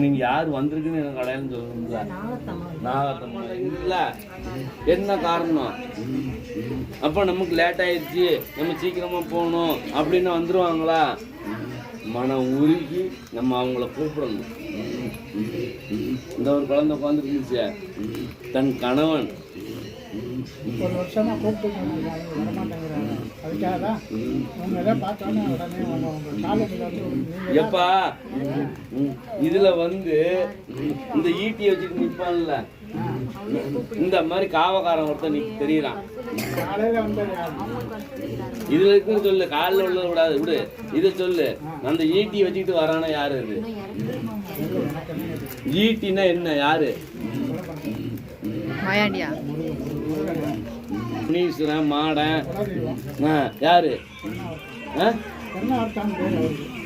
நீங்க யார் வந்திருக்குன்னு எனக்கு அடையாளம் சொல்லணும்ல நாகத்தம்மா இல்ல. என்ன காரணம்? அப்ப நமக்கு லேட் ஆயிடுச்சு. நம்ம சீக்கிரமா போகணும் அப்படின்னு வந்துருவாங்களா? மனம் உருகி நம்ம அவங்கள கூப்பிடணும். இந்த ஒரு குழந்தை உட்காந்துருந்துச்சு தன் கணவன் ஒரு வருஷமா கூப்பிட்டு வரமாட்டேங்கிறாங்க அதுக்காக தான் அவங்க எதை பார்த்தோன்னே உடனே அவங்க அவங்க காலேஜில் வந்து எப்பா இதுல வந்து இந்த ஈட்டியை வச்சுட்டு நிப்பான்ல. இந்த மாதிரி காவக்காரன் ஒருத்தன் நீ தெரியறான். இதுல இருக்குன்னு சொல்லு காலில் உள்ளத விடாது விடு. இதை சொல்லு அந்த ஈட்டியை வச்சுக்கிட்டு வரானா யாரு அது? ஈட்டினா என்ன யாரு? மாயாண்டியா? நீசுரன் மாடன் ஆ, யாரு? ஆ?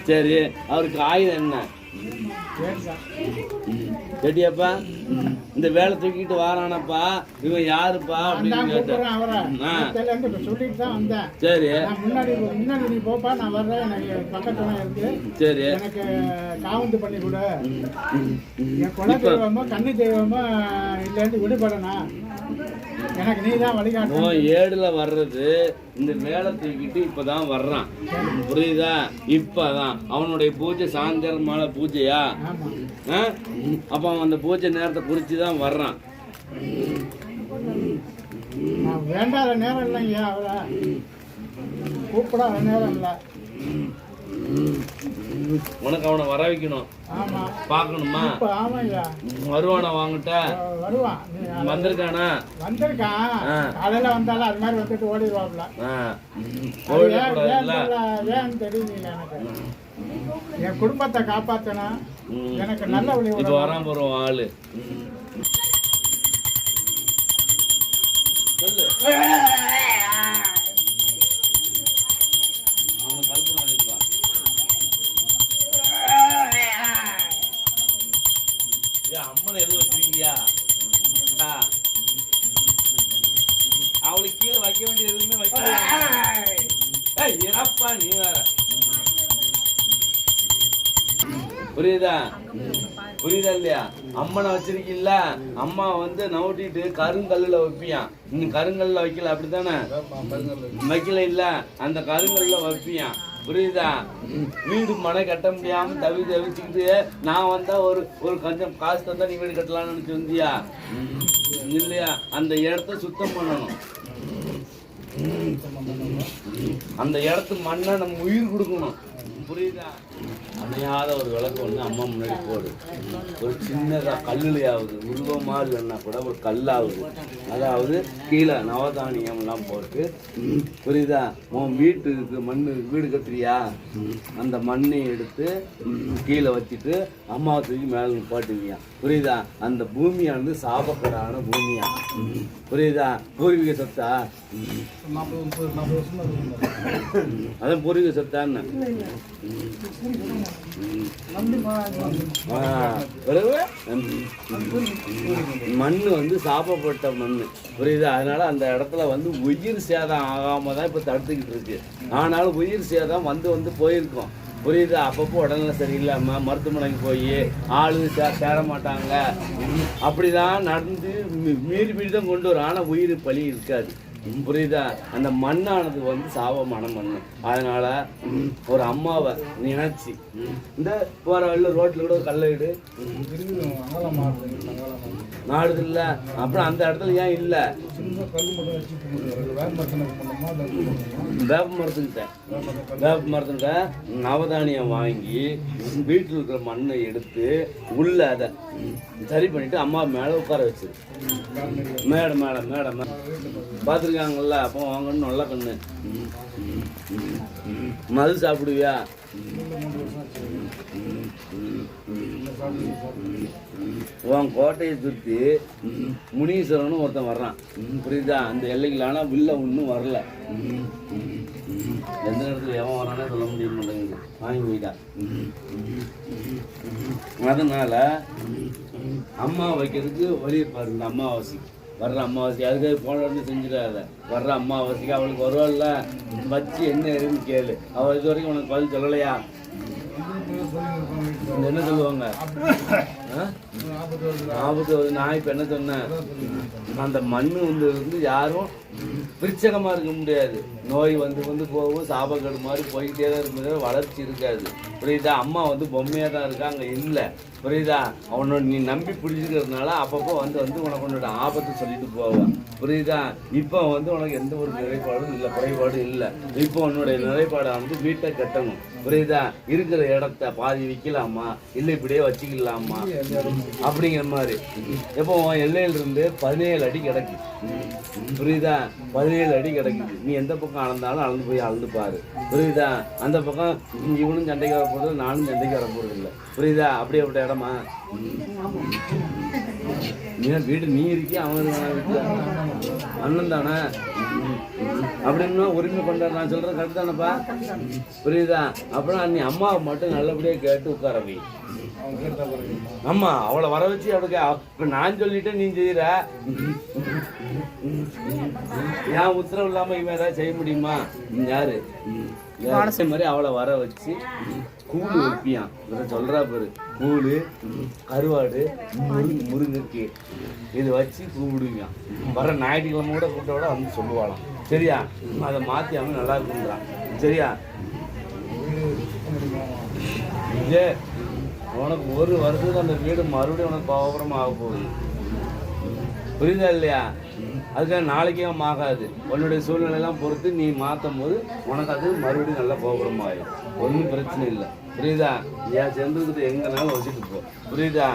சரி அவருக்கு ஆயுதம் என்ன? கேட்டியாப்பா இந்த வேலை தூக்கிட்டு வாரானப்பா இவன் யாருப்பா அப்படின்னு கேட்டேன். சரி. முன்னாடி முன்னாடி நீ போப்பா நான் வர்றேன். எனக்கு பக்கத்துல இருக்கு. சரி. எனக்கு காவந்து பண்ணி கொடு. என் குல தெய்வமோ கன்னி தெய்வமோ இல்லைன்னு விடுபடணும் எனக்கு நீ தான் வழிகாட்டணும் உன் ஏடுல வர்றது இந்த வேலை தூக்கிட்டு இப்பதான் வர்றான். புரியுதா? இப்பதான். அவனுடைய பூஜை சாயந்தரமான பூஜையா? ஆமா. ஆ? அப்ப அவன் அந்த பூஜை நேரத்தை குறித்து தான் வர்றான் வேண்டாத நேரம் இல்லைங்க அவரை கூப்பிடாத நேரம் இல்லை உனக்கு அவனை வர வைக்கணும். பார்க்கணுமா? வருவானா வாங்கிட்ட? வந்திருக்கானா? வந்திருக்கான். காலையில வந்தாலும் அது மாதிரி வந்துட்டு ஓடிடுவாப்ல தெரியல எனக்கு? என் குடும்பத்தை காப்பாத்தணும் ம். எனக்கு நல்ல வழி விடணும். வரான் போறோம் ஆளு. சொல்லு புரியுதா? புரியுதா இல்லையா? அம்மனை வச்சிருக்கீல்ல அம்மா வந்து நவுட்டிட்டு கருங்கல்லுல வைப்பியான் நீ கருங்கல்ல வைக்கல அப்படித்தானே? வைக்கல இல்ல அந்த கருங்கல்ல வைப்பியான் புரியுதா? வீடு மனை கட்ட முடியாம தவி தவிச்சுக்கிட்டு நான் வந்தா ஒரு ஒரு கொஞ்சம் காசு தந்தா நீ வீடு கட்டலாம்னு நினைச்சு வந்தியா? இல்லையா? அந்த இடத்த சுத்தம் பண்ணணும். அந்த இடத்து மண்ணை நம்ம உயிர் கொடுக்கணும். புரியுதா? அணையாத ஒரு விளக்கு ஒன்று அம்மா முன்னாடி போடு. ஒரு சின்னதாக கல்லுலையாவது உருவமாக இல்லைன்னா கூட ஒரு கல்லாகுது அதாவது கீழே நவதானியம்லாம் போட்டு புரியுதா? உன் வீட்டுக்கு மண் வீடு கட்டுறியா? அந்த மண்ணை எடுத்து கீழே வச்சுட்டு அம்மாவை தூக்கி மேலே போட்டுவியான் புரியுதா? அந்த பூமியானது சாபக்கடான பூமியா? புரியுதா? பூர்வீக சொத்தா? அதான் பூர்வீக சொத்தான்னு. மண் வந்து சாப்பப்பட்ட மண் புரியுதா? அதனால அந்த இடத்துல வந்து உயிர் சேதம் ஆகாம தான் இப்போ தடுத்துக்கிட்டு இருக்கு. ஆனாலும் உயிர் சேதம் வந்து வந்து போயிருக்கோம். புரியுது? அப்பப்போ உடல்நிலை சரியில்லாம மருத்துவமனைக்கு போய் ஆளு சே சேர மாட்டாங்க. அப்படிதான் நடந்து மீறி மீறி தான் கொண்டு வரும். ஆனால் உயிர் பலி இருக்காது. புரியுதா? அந்த மண்ணானது வந்து சாபமான மண் அதனால ஒரு அம்மாவை நினைச்சு இந்த போற வழியில் ரோட்டில் கூட ஒரு கல்லை இடு நாடுது அப்புறம் அந்த இடத்துல ஏன் இல்லை? வேப்ப மரத்துக்கிட்ட. வேப்ப மரத்துக்கிட்ட நவதானியம் வாங்கி வீட்டில் இருக்கிற மண்ணை எடுத்து உள்ள அதை சரி பண்ணிட்டு அம்மா மேலே உட்கார வச்சிரு. மேடம் மேடம் மேடம் பார்த்துருக்காங்கல்ல அப்போ வாங்கன்னு நல்ல கண்ணு. மது சாப்பிடுவியா? உன் கோட்டையை சுற்றி முனீஸ்வரன் ஒருத்தன் வர்றான். புரியுதா? அந்த எல்லைகள் ஆனால் வில்ல ஒன்றும் வரல. எந்த நேரத்தில் எவன் வரானே சொல்ல முடிய மாட்டேங்குது. வாங்கி போயிட்டா. அதனால் அதனால அம்மா வைக்கிறதுக்கு வழி பாருங்க இந்த அமாவாசைக்கு. வர்ற அமாவாசை அதுக்காக போன செஞ்சிடாத. வர்ற அமாவாசைக்கு அவளுக்கு வருவாள்ல. வச்சு என்ன இருக்குன்னு கேளு. அவள் இது வரைக்கும் உனக்கு பதில் சொல்லலையா? என்ன சொல்லுவாங்க? ஆபத்து வருது. நான் இப்போ என்ன சொன்னேன் அந்த மண் வந்து யாரும் விருச்சகமாக இருக்க முடியாது. நோய் வந்து வந்து போகும் சாபக்கடு மாதிரி போய்கிட்டே தான் இருக்கும் வளர்ச்சி இருக்காது. புரியுதா? அம்மா வந்து பொம்மையாக தான் இருக்காங்க. இல்லை. புரியுதா? அவனோட நீ நம்பி பிடிச்சிக்கிறதுனால அப்பப்போ வந்து வந்து உனக்கு உன்னோட ஆபத்து சொல்லிட்டு போவான் புரியுதா? இப்போ வந்து உனக்கு எந்த ஒரு நிலைப்பாடும் இல்லை குறைபாடும் இல்லை. இப்போ உன்னுடைய நிலைப்பாடை வந்து வீட்டை கட்டணும். புரியுதா? இருக்கிற இடத்த பாதி விற்கலாமா இல்லை இப்படியே வச்சுக்கலாமா? அப்படிங்கிற மாதிரி. இப்போ உன் பதினேழு அடி கிடக்கு. புரியுதா? பதினேழு அடி கிடக்குது. நீ எந்த பக்கம் அளந்தாலும் அளந்து போய் அளந்து பாரு. புரியுதா? அந்த பக்கம் இவனும் சண்டைக்கு வர போறது நானும் சண்டைக்கு வர போறது இல்லை. புரியுதா? அப்படி அப்படி இடமா? ஏன் வீடு நீ இருக்கி அவன் அண்ணன் தானே? அப்படின்னு உரிமை கொண்ட நான் சொல்கிறேன் கரெக்ட் தானேப்பா? புரியுதா? அப்புறம் நீ அம்மாவை மட்டும் நல்லபடியாக கேட்டு உட்கார போய் ஆமா அவளை வர வச்சு அவளுக்கு இப்ப நான் சொல்லிட்டேன் நீ செய்யற ஏன் உத்தரவு இல்லாம இவன் ஏதாவது செய்ய முடியுமா? யாரு? மாதிரி அவளை வர வச்சு கூழு வைப்பியான் இவரை சொல்றா பாரு. கூழு கருவாடு முருங்கு முருங்கைக்கு இது வச்சு கூப்பிடுவான் வர ஞாயிற்றுக்கிழமை கூட கூட்டோட வந்து சொல்லுவாளாம். சரியா? அதை மாத்தி அவன் நல்லா இருக்குன்றான் சரியா? விஜய் உனக்கு ஒரு வருஷத்துக்கு அந்த வீடு மறுபடியும் உனக்கு கோபுரம் ஆக போகுது. புரியுதா இல்லையா? அதுக்காக நாளைக்கே ஆகாது உன்னுடைய சூழ்நிலையெல்லாம் பொறுத்து நீ மாற்றும் போது உனக்கு அது மறுபடியும் நல்லா கோபுரம் ஆகும் ஒன்றும் பிரச்சனை இல்லை. புரியுதா? ஏன் சேர்ந்துக்கிட்டு எங்கனாலும் வச்சுட்டு போ. புரியுதா?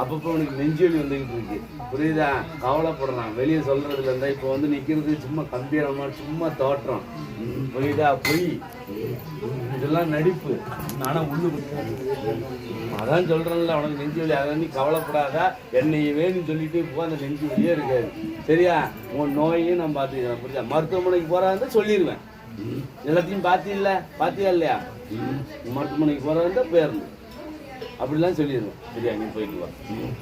அப்பப்போ உனக்கு நெஞ்சொலி வந்துக்கிட்டு இருக்கு. புரியுதா? கவலைப்படலாம். வெளியே சொல்றதுல இருந்தா இப்போ வந்து நிற்கிறது சும்மா கம்பீரமாக சும்மா தோற்றம். புரியுதா? பொய். இதெல்லாம் நடிப்பு. ஆனா உள்ளு அதான் சொல்கிறேன்ல உனக்கு நெஞ்சு வலி. அதை நீ கவலைப்படாத. என்னை வேணும்னு சொல்லிட்டு இப்போ அந்த நெஞ்சு வலியே இருக்காது. சரியா? உன் நோயையும் நான் பார்த்துக்கிறேன். புரியுதா? மருத்துவமனைக்கு போறா சொல்லிடுவேன் எல்லாத்தையும் பார்த்தில்ல பார்த்தியா இல்லையா? மருத்துவமனைக்கு போறா போயிடணும். அப்படிலாம் சொல்லிடுவேன் சரியா நீ போயிட்டு வா.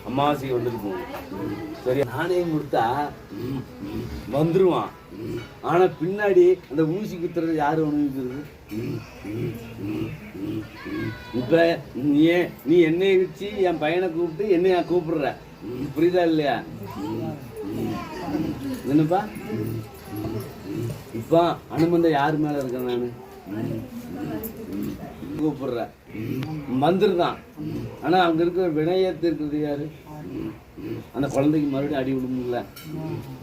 அமாவாசைக்கு வந்துட்டு போகணும் சரியா நாணயம் கொடுத்தா வந்துருவான். ஆனா பின்னாடி அந்த ஊசி குத்துறது யாரு அனுபவிக்கிறது இப்ப நீ நீ என்னைய வச்சு என் பையனை கூப்பிட்டு என்னைய கூப்பிடுற? புரியுதா இல்லையா? என்னப்பா? இப்போ அனுமந்த யார் மேல இருக்கேன் நானு? கூப்பிடுற. தான் ஆனா அங்க இருக்கிற வினயத்து இருக்கிறது யாரு? அந்த குழந்தைக்கு மறுபடியும் அடி விடுமுல்ல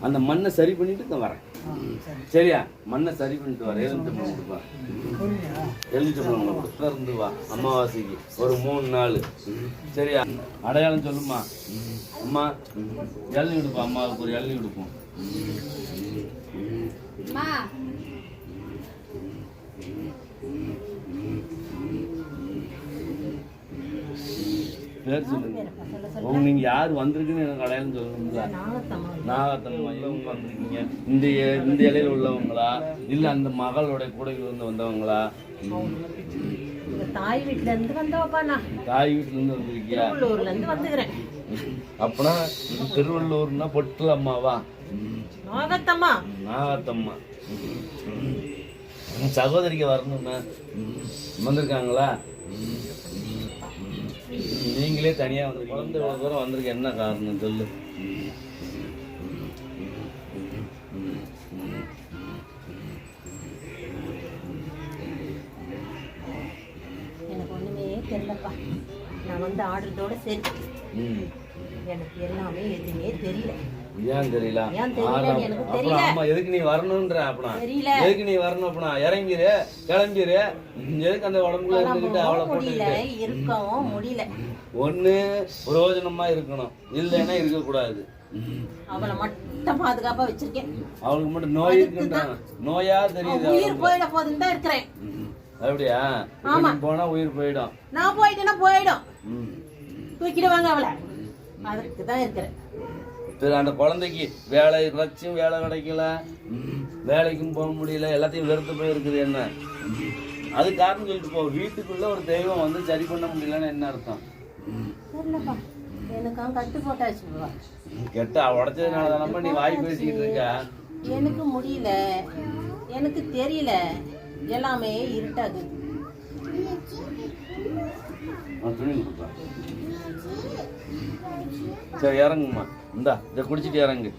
அந்த மண்ணை சரி பண்ணிட்டு தான் வரேன். சரியா? மண்ணை சரி பண்ணிட்டு வரேன் எலுமிச்சம்பழம் கொடுப்பா. எலுமிச்சம்பழம் இருந்து வா அமாவாசைக்கு. ஒரு மூணு நாள். சரியா? அடையாளம் சொல்லுமா? அம்மா இளநீ விடுப்பா அம்மாவுக்கு ஒரு இளநீ கொடுப்போம். பேர் சொல்லுங்க. உங்க நீங்க யார் வந்திருக்குன்னு எனக்கு அடையாளம் சொல்லணும்ல நாகத்தம்மா இவங்க வந்திருக்கீங்க. இந்த இந்த இலையில உள்ளவங்களா? இல்ல அந்த மகளோட கூட இருந்து வந்தவங்களா? தாய் வீட்ல இருந்து வந்தவப்பா நான். தாய் வீட்டுல இருந்து வந்திருக்கியா? திருவள்ளூர்ல இருந்து வந்துக்கிறேன் அப்பனா திருவள்ளூர்னா பொட்டல் அம்மாவா? நாகத்தம்மா. நாகத்தம்மா. சகோதரிக்கு வரணும்னா வந்திருக்காங்களா? நீங்களே தனியா வந்து குழந்தை இவ்வளவு தூரம் வந்திருக்க என்ன காரணம் சொல்லு? எனக்கு ஒண்ணுமே தெரியலப்பா. நான் வந்து ஆடுறதோட சரி. ம். எனக்கு எல்லாமே எதுவுமே தெரியல. ஏன் தெரியல? ஏன் தெரியல, ஆறாம். எனக்கு அப்புறம் தெரியல. ஆமா எதுக்கு நீ வரணும்ன்ற அப்பனா? தெரியல. எதுக்கு நீ வரணும் அப்பனா? இறங்கிரு கிளம்பிரு. எதுக்கு அந்த உடம்புல இருந்துகிட்டு அவளை போட்டுக்கிட்டு. இருக்கவும் முடியல. ஒண்ணு பிரயோஜனமா இருக்கணும். இல்லைன்னா இருக்கக்கூடாது. அவளை மட்டும் பாதுகாப்பா வச்சிருக்கேன். அவளுக்கு மட்டும் நோய் இருக்குன்றாங்க நோயா தெரியுது உயிர். போயிட போதுன்னு தான் இருக்கிறேன். அப்படியா? போனா உயிர் போயிடும். நான் போயிட்டேன்னா போயிடும். தூக்கிடுவாங்க அவளை. அதுக்கு தான் இருக்கிறேன். அந்த குழந்தைக்கு வேலை வச்சும் வேலை கிடைக்கல. வேலைக்கும் போக முடியல. எல்லாத்தையும் வெறுத்து போயிருக்குது என்ன. அது காரணம் சொல்லிட்டு போ. வீட்டுக்குள்ள ஒரு தெய்வம் வந்து சரி பண்ண முடியலன்னு என்ன அர்த்தம்? எனக்கும் கட்டு போட்டாச்சு. கெட்ட உடச்சதுனால தானப்பா நீ வாய் பேசிக்கிட்டு இருக்க? எனக்கு முடியல. எனக்கு தெரியல. எல்லாமே கொடுப்பேன் சரி இறங்கும்மா இந்தா இதை குடிச்சிட்டு இறங்கு.